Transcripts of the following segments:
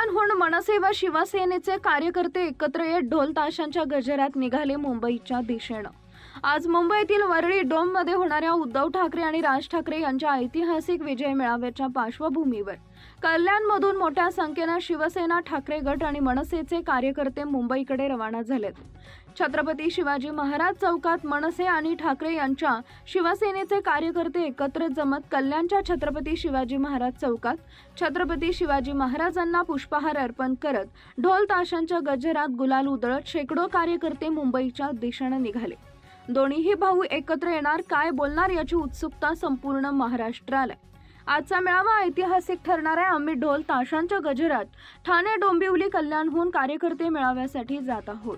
ठिकठिकाणहून मनसे व शिवसेनेचे कार्यकर्ते एकत्र येत ढोल ताशांच्या गजरात निघाले मुंबईच्या दिशेनं. आज मुंबईतील वरळी डोममध्ये होणाऱ्या उद्धव ठाकरे आणि राज ठाकरे यांच्या ऐतिहासिक विजय मेळाव्याच्या पार्श्वभूमीवर कल्याणमधून मोठ्या संख्येनं शिवसेना ठाकरे गट आणि मनसेचे कार्यकर्ते मुंबईकडे रवाना झालेत. छत्रपती शिवाजी महाराज चौकात मनसे आणि ठाकरे यांच्या शिवसेनेचे कार्यकर्ते एकत्र जमत कल्याणच्या छत्रपती शिवाजी महाराज चौकात छत्रपती शिवाजी महाराजांना पुष्पहार अर्पण करत ढोल ताशांच्या गजरात गुलाल उधळत शेकडो कार्यकर्ते मुंबईच्या दिशेनं निघाले. दोन्हीही भाऊ एकत्र येणार काय बोलणार याची उत्सुकता संपूर्ण महाराष्ट्राला. आहे. आजचा मेळावा ऐतिहासिक ठरणार आहे. आम्ही ढोल ताशांच्या गजरात ठाणे डोंबिवली कल्याणहून कार्यकर्ते मेळाव्यासाठी जात आहोत.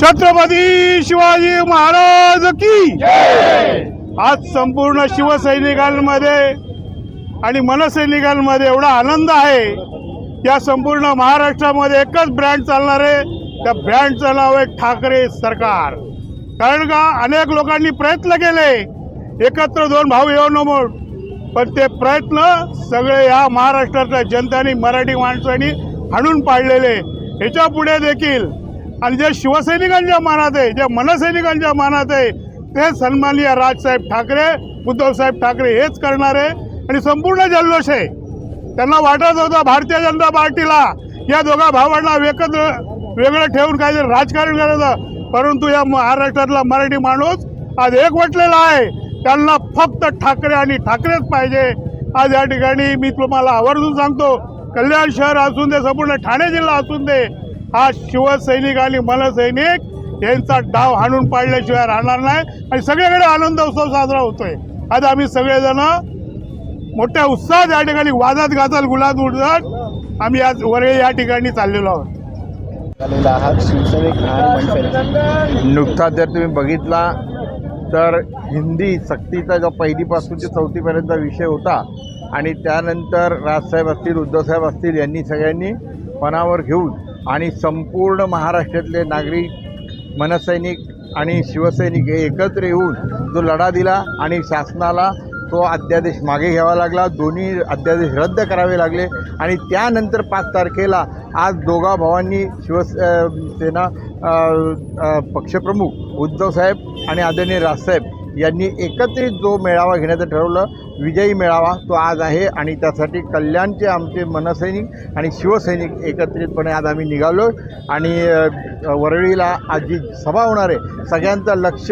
छत्रपती शिवाजी महाराज की आज संपूर्ण शिवसैनिकांमध्ये आणि मनसैनिकांमध्ये एवढा आनंद आहे. या संपूर्ण महाराष्ट्रामध्ये एकच ब्रँड चालणार आहे. त्या ब्रँडचं नाव आहे ठाकरे सरकार. कारण का अनेक लोकांनी प्रयत्न केले. एकत्र दोन भाऊ येऊ म्हणून पण ते प्रयत्न सगळे या महाराष्ट्रातल्या जनतेने मराठी माणसांनी हाणून पाडलेले. ह्याच्या पुढे देखील आणि जे शिवसैनिकांच्या मनात आहे जे मनसैनिकांच्या मनात आहे ते सन्माननीय राजसाहेब ठाकरे उद्धवसाहेब ठाकरे हेच करणार आहे. आणि संपूर्ण जल्लोष आहे. त्यांना वाटत होता भारतीय जनता पार्टीला या दोघा भावांना एकत्र वेगळं ठेवून काहीतरी राजकारण करायचं परंतु या महाराष्ट्रातला मराठी माणूस आज एकवटलेला आहे. त्यांना फक्त ठाकरे आणि ठाकरेच पाहिजे. आज या ठिकाणी मी तुम्हाला आवर्जून सांगतो कल्याण शहर असून दे संपूर्ण ठाणे जिल्हा असून दे हा शिवसैनिक आणि मनसैनिक यांचा डाव हाणून पाडल्याशिवाय राहणार नाही आणि सगळीकडे आनंद उत्सव साजरा होतोय. आज आम्ही सगळेजण मोठ्या उत्साहात या ठिकाणी वादात गाजात गुलाब उडत आम्ही आज वरळी या ठिकाणी चाललेलो आहोत. आलेला आहात. शिवसैनिक आणि नुकताच जर तुम्ही बघितला तर हिंदी सक्तीचा जो पहिलीपासून ते चौथीपर्यंतचा विषय होता आणि त्यानंतर राजसाहेब असतील उद्धवसाहेब असतील यांनी सगळ्यांनी मनावर घेऊन आणि संपूर्ण महाराष्ट्रातले नागरिक मनसैनिक आणि शिवसैनिक हे एकत्र येऊन जो लढा दिला आणि शासनाला तो अध्यादेश मागे घ्यावा लागला. दोन्ही अध्यादेश रद्द करावे लागले. आणि त्यानंतर पाच तारखेला आज दोघा भावांनी शिवसेना पक्षप्रमुख उद्धव साहेब पक्षप्रमुख उद्धवसाहेब आणि आदरणीय राजसाहेब यांनी एकत्रित जो मेळावा घेण्याचं ठरवलं विजयी मेळावा तो आज आहे आणि त्यासाठी कल्याणचे आमचे मनसैनिक आणि शिवसैनिक एकत्रितपणे आज आम्ही निघालो आणि वरळीला आज जी सभा होणार आहे. सगळ्यांचं लक्ष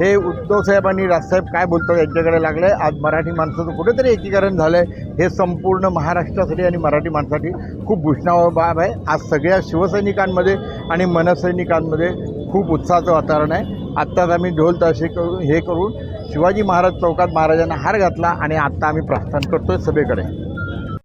हे उद्धवसाहेब आणि राजसाहेब काय बोलतात यांच्याकडे लागलं आहे आज मराठी माणसाचं कुठेतरी एकीकरण झालं आहे हे संपूर्ण महाराष्ट्रासाठी आणि मराठी माणसासाठी खूप भूषणावह बाब आहे. आज सगळ्या शिवसैनिकांमध्ये आणि मनसैनिकांमध्ये खूप उत्साहाचं वातावरण आहे. आत्ताच आम्ही ढोल ताशे करून हे करून शिवाजी महाराज चौकात महाराजांना हार घातला आणि आत्ता आम्ही प्रस्थान आहे सभेकडे.